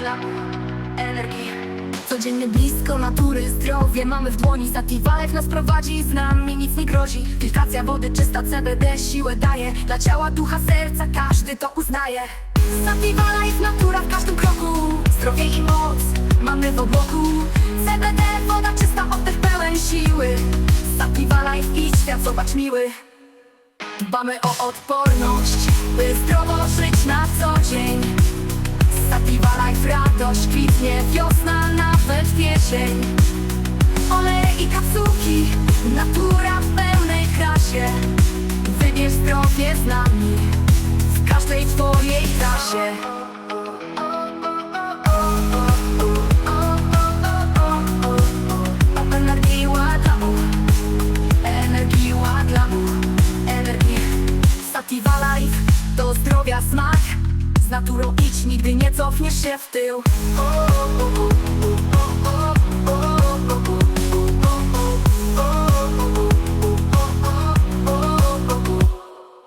dla energii Codziennie blisko natury, zdrowie mamy w dłoni. Sativa Life nas prowadzi, z nami nic nie grozi. Filtracja wody, czysta CBD siłę daje. Dla ciała, ducha, serca, każdy to uznaje. Sativa Life, natura w każdym kroku. Zdrowie i moc mamy w obłoku. CBD, woda czysta, oddech pełen siły. Sativa Life i świat zobacz miły. Dbamy o odporność, by zdrowo żyć radość kwitnie, wiosna, nawet jesień Oleje i kapsułki, natura w pełnej krasie. Wybierz zdrowie z nami, w każdej twojej trasie Naturą idź, nigdy nie cofniesz się w tył.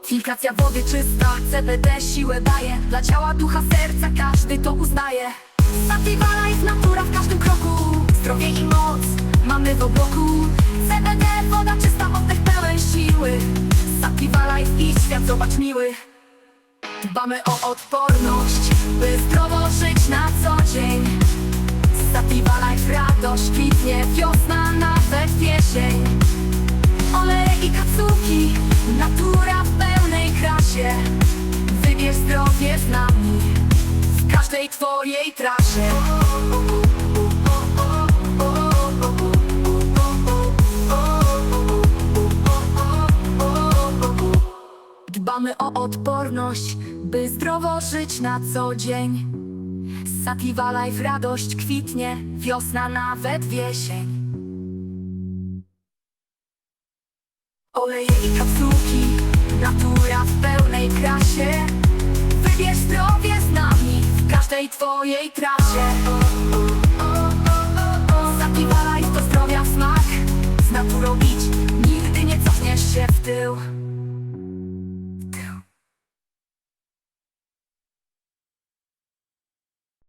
Filtracja wody czysta, CBD siłę daje. Dla ciała, ducha, serca, każdy to uznaje. Sativa Life, natura w każdym kroku. Zdrowie i moc mamy w obłoku CBD, Dbamy o odporność, by zdrowo żyć na co dzień. Sativa Life, radość kwitnie, wiosna, nawet jesień. Oleje i kapsułki, natura w pełnej krasie. Wybierz zdrowie z nami, w każdej twojej trasie. Dbamy o odporność, by zdrowo żyć na co dzień. Sativa Life, radość kwitnie, wiosna, nawet jesień Oleje i kapsułki, natura w pełnej krasie. Wybierz zdrowie z nami w każdej twojej trasie